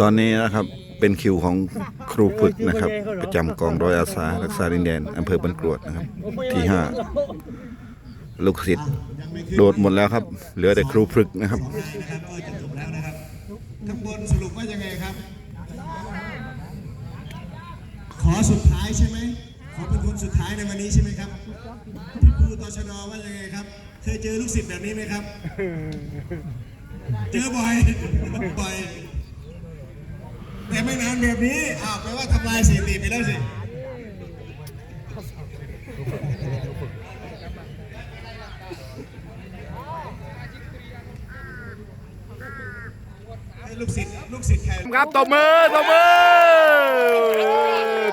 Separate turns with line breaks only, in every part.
ตอนนี้นะครับเป็นคิวของครูฝึกนะครับ ประจำกองร้อยอาสารักษาดินแดนอำเภอบันกรวดนะครับ ที่ห้าลูกศิษย์โดดหมดแล้วครับ เหลือแต่ครูฝึกนะครับ
ได้นะครับก็จะจบแล้วนะครับข้างบนสรุปว่ายังไงครับ ขอสุดท้ายใช่ไหมขอเป็นคนสุดท้ายในวันนี้ใช่ไหมครับพี่ครูตชดว่ายังไงครับ เคยเจอลูกศิษย์แบบนี้ไหมครับ เจอบ่อยบ่อยแต่ไม่นานแบบนี้อ้าวแปลว่าทำลายสถิติไปแล้วสิให้ลูกศิษย์ลูกศิษย์ใคร
ครับตบมือตบมือ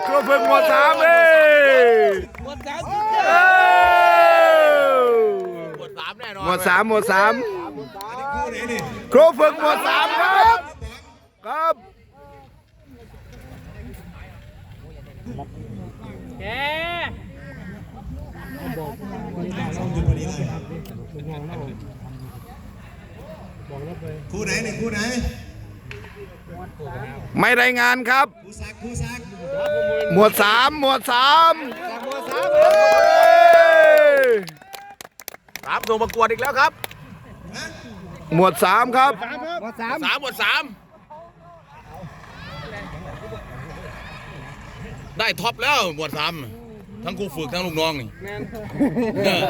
ครูฝึกหมวดสามเอ้ย
หมดสาม
เอ้ย
หมดสามแน่นอน
หมวดสามหมวดสาม
คู่ไหนนี่
ครูฝึกหมวดสามครับ ครับ
แก
สองคนพอดีเลยคู่ไหนหนึ่งคู่ไหน
ไม่รายงานครับ
คู่ซักคู่ซัก
หมวดสามหมวดสาม
หมดสาม
เอ้ย
สามส่งประกวดอีกแล้วครับ
หมวดสามครับ
หมดสามสามหมดสามได้ท็อปแล้วหมวดสามทั้งครูฝึกทั้งลูกน้องนี่เออ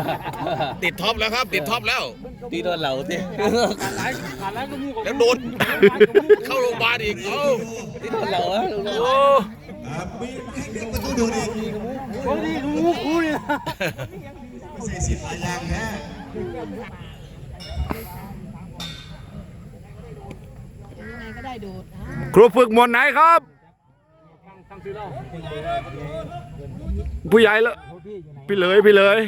ติดท็อปแล้วครับ ติดท็อปแล้ว
ตีโดนเหล่าสิ
แล้วโดน เข้าโรงพยาบาลอีกเอ้า
ตีโดนเหล่าอะ
โอ้
อ่ามีให้เด็กประตูโดดเองใส่สิทธิ์หลายอย่างแท้
ยังไง ก็ได้ดูดอ่า
ครูฝึกหมวดไหนครับ ผู้ใหญ่เลยพี่เลยพี่เลย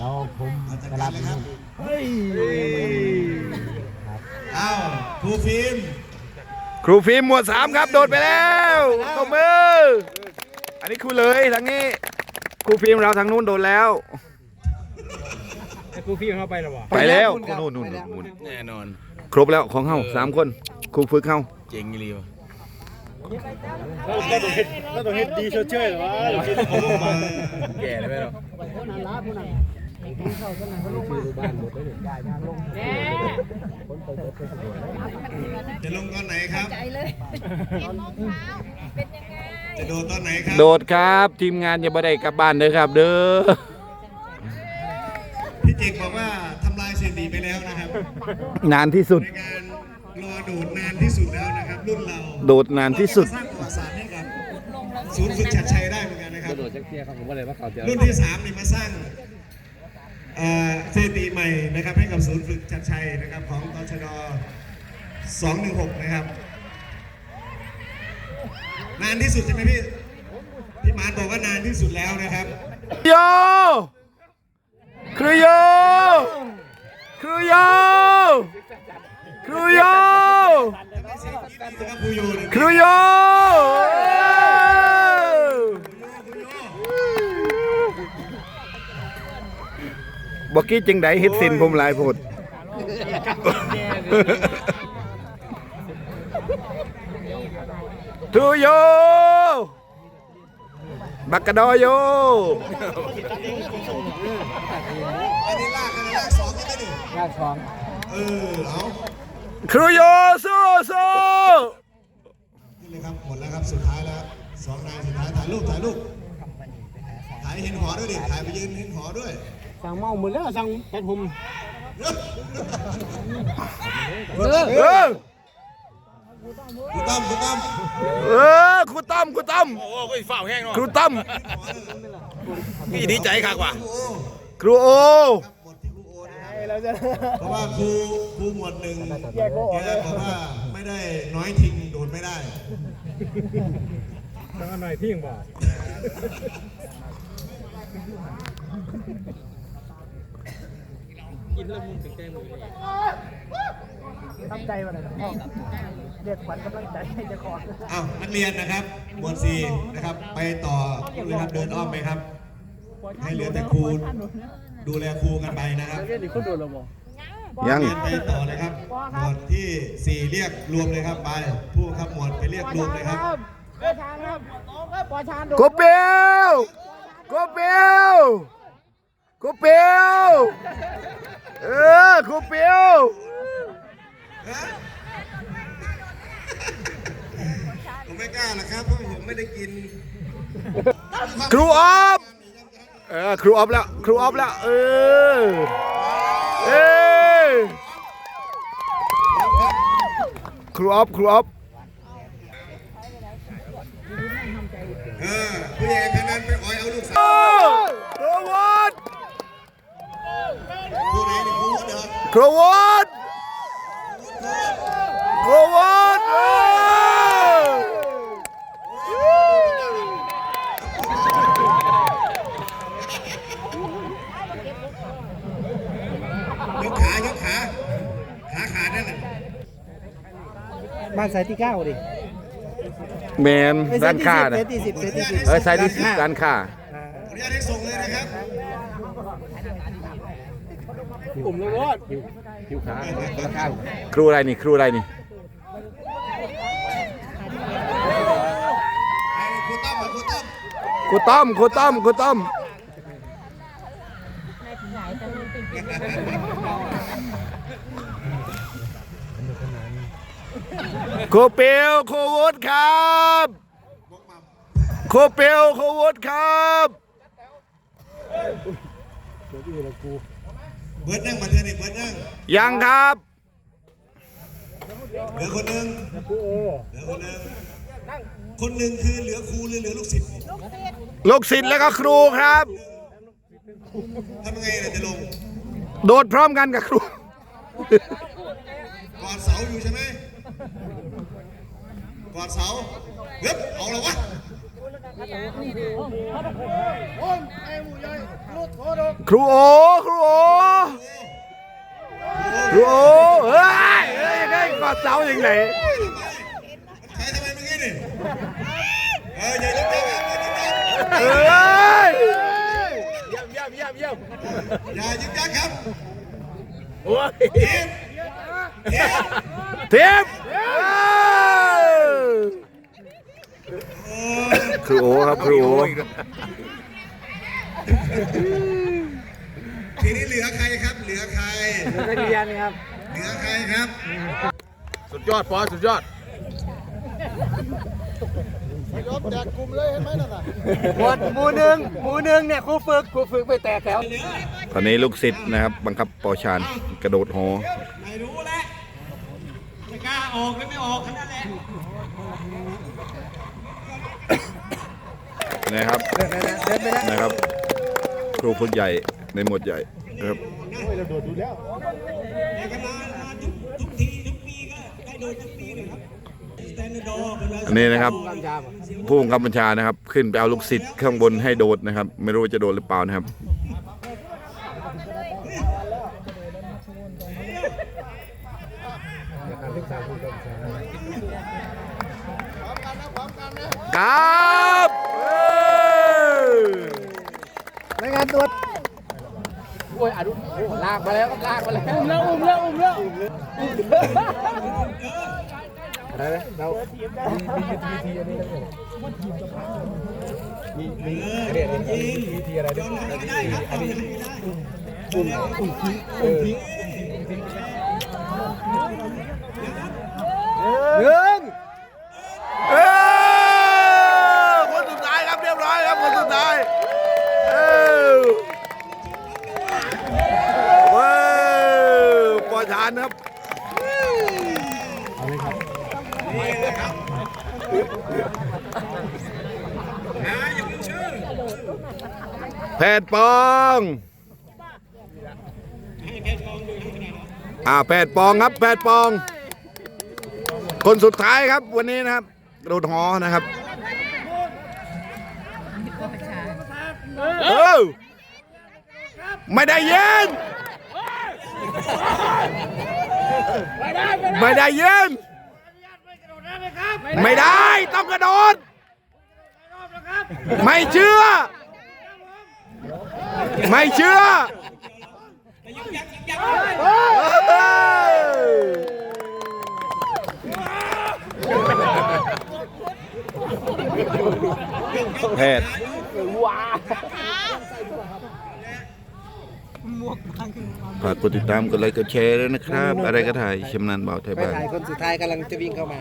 เอาจัดการเลยครับอ้าวครูฟิล์ม
ครูฟิล์มหมวดสามครับโดดไปแล้วตบมือ อันนี้ครูเลยทางนี้ครูฟิล์มเราทางนู้นโดดแล้ว
ครูพี่เข้าไปหรอวะ
ไปแล้วนู่นนู่นนู่น
แน่นอน
ครบแล้วของเฮาสามคนครูฝึกเฮา
เจ๋งอีหลีวะ
เราต้องเฮ็ดเราต้องเฮ็ดดีเชื่อๆหรอวะเราคิดว่าเขาลงมา
แก่เลยไหมเรา
จะลงตอนไหนครับ
ใจเลยเห็นมองเท้าเป็นยังไง
จะโดดตอนไหนครับ
โดดครับทีมงานอย่าบ่ได้กลับบ้านเด้อครับ เด้อ
พี่เจกบอกว่า แล้วนะครับ
นานที่สุด
ในการรอโดดนานที่สุดแล้วนะครับรุ่นเรา
โดดนานที่สุด
สร้างประวัติศาสตร์ให้กับศูนย์ฝึกชัดชัยได้เหมือนกันนะครับ
โดดจักเทียครับผมว่าเลยว่าเขาจะ
รุ่นที่สามนี่มาสร้างเอ่อสถิติใหม่นะครับให้กับศูนย์ฝึกชัดชัยนะครับของตชด216 นะครับนานที่สุดใช่ไหมพี่พี่หมานบอกว่านานที่สุดแล้วนะครับ
โยครูโย ครูโยครูโย
ครูโย
ครูโยบอกกี้จึงไดเฮ็ดสินผมหลายโพดครูโยบักกะดอโย
อันนี้ลากกันลากส องกันได้ดิ
ลากสอง
เออเอา
ครูโยสู้สู้
ขึ้นเลยครับหมดแล้วครับสุดท้ายแล้วสองนายสุดท้ายถ่ายรูปถ่ายรูปถ่ายเห็นหอด้วยดิถ่ายไปยืนเห็นหอด้วย
สั่งเมาหมดแล้วสั่งตัดผม
เออ
คุณตั้มคุณตั้ม
เออครูตั้มครูตั้ม
โอ้โหก็ฝ้าวแห้งเนาะ
ครูตั้ม
พี่ดีใจคักว่ะ
ครูโอ
อ
นะครับเพราะว่าครูครูหมวดหนึ่งแกบอกว่าไม่ได้น้อยทิ้งโดดไม่ได้
สั่งอันหน่อยที่ยังบอก
อ้าวนักเรียนนะครับหมวดสี่นะครับ ไปต่อเลยครับเดินอ้อมไปครับ ให้เหลือแต่ครู ดูแลครูกันไปนะครับ
ยัง
เรียนไปต่อเลยครับ
ว่า
หมวดที่สี่เรียกรวมเลยครับไปผู้บังคับหมวดไปเรียกรวมเลยครับ
โกเปียวโกเปียวโกเปียวเออโกเปียว
ผมไม่กล้าหรอกครับเพราะผมไม่ได้กิน
ครูออฟเออครูออฟแล้วครูออฟแล้วเออเออครูออฟครูออฟ
เออผู้ใหญ่ทางนั้นไปอ่อยเอาลูกสาว
โอ้ครูวอด
ผู้ไหนนี่ผู้เด้อ
ครูวอดครูวอดเออ
ยกขายกขาขาขาดนั่นน่ะ
บ้าน สายที่เก้าดิ
แมนด้านข้านะ
เซตที่สิบเซตที่สิบ
เออไซด์ที่สิบด้านข้า
ขออนุญาตให้ส่งเลยนะครับ
กลุ่มเลยรอด
คิวขาคนละข้าง
ครูอะไรนี่ครูอะไรนี่
ไอ้ครูต้อมครูต้อม
ครูต้อมครูต้อมครูต้อม ครูเปียวครูวุฒิครับครูเปียวครูวุฒิครับ
เบิร์ดนั่งมาเถอะนี่เบิร์ดนั่ง
ยังครับ
เหลือคนหนึ่งเหลือคนหนึ่งคนหนึ่งคือเหลือครูหรือเหลือลูกศิษย์
ลูกศิษย์แล้วก็ครูครับ
ทำยังไงล่ะจะลง
โดดพร้อมกันกับครู
กอดเสาอยู่ใช่ไหม กอดเสาเฮ้ยเอาละวะ
ครูโอครูโอครูโอเฮ้ยเฮ้ยเฮ้ยกอดเสาอย่างไหน
ใครทำไมเมื่อกี้นี่เอออย่าลุกจับครับ
เฮ้ย
อย่ายึกยักครับ
โอ้ย
เอ็มเอ็ม
ทิป ครูโอครับครูโอ
ทีนี้เหลือใครครับ เหลือใคร
นักเรียนครับ
เหลือใครครับ
สุดยอดปอสุดยอด
หมวดหมู่หนึ่งหมู่หนึ่งเนี่ยครูฝึกครูฝึกไปแตกแถว
ตอนนี้ลูกศิษย์นะครับ บังคับปอชานกระโดดหอ
ไม่รู้แล้วไม่กล้าออกไม่ออกแค่นั้นแหละ
นะครับนะครับครูฝึกใหญ่ในหมวดใหญ่นะครับ
แต่ก็มามาทุกทุกทีทุกปีก็ได้โดนทุกปีเลยครับสแตนดอร์เป็นไร
อันนี้นะครับผู้บังคับบัญชานะครับ ขึ้นไปเอาลูกศิษย์ข้างบนให้โดดนะครับ ไม่รู้ว่าจะโดดหรือเปล่านะครับครับเออ
รายงานตัวโอ้ยอะดูโอ้ลากมาแล้วลากมาแล้วอุ้มแล้วอุ้มแล้วอุ้มแล้วอะไรนะเรามีมียุทธวิธีอันนี้นะมีมีเรียนมีวิธีอะไรด้วยอันนี้อุ้มอุ้มทิ้งอุ้มทิ้งหนึ่ง
เออคนสุดท้ายครับเรียบร้อยครับคนสุดท้ายเออว้าว ปล่อยฐานครับแพทย์ปองอ่าแพทย์ปองครับแพทย์ปอง คนสุดท้ายครับวันนี้นะครับโดดหอนะครับเออไม่ได้ยิน ไม่ได้ยืนไม่ได้ ต้องกระโดด ไม่เชื่อ ไม่เชื่อแพศ
ว้
ฝากกดติดตามกดไลค์กดแชร์ด้วยนะครับ อะไรก็ถ่ายชำนาญเบาไทยบ้าน
ถ่ายคนสุดท้ายกำลังจะวิ่งเข้ามา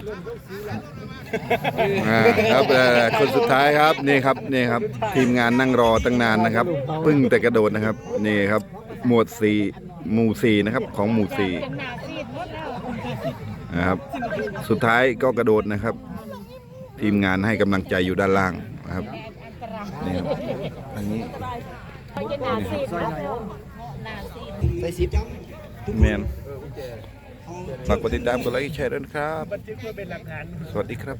อ่าครับเอ่อคนสุดท้ายครับนี่ครับนี่ครับ ทีมงานนั่งรอตั้งนานนะครับเพึ่งแต่กระโดดนะครับ นี่ครับ หมวดสี่หมู่สี่นะครับ ของหมู่สี่
เป็นหนาซีดหมดแล้ว
นะครับ สุดท้ายก็กระโดดนะครับ ทีมงานให้กำลังใจอยู่ด้านล่างนะครับนี่ครับอันนี้
เป็นหนาซี ดหมดแล้วหนาซีด
ไปสิบ
แมนฝากกดติดตามกดไลค์กดแชร์ด้วยนะครับ สวัสดีครับ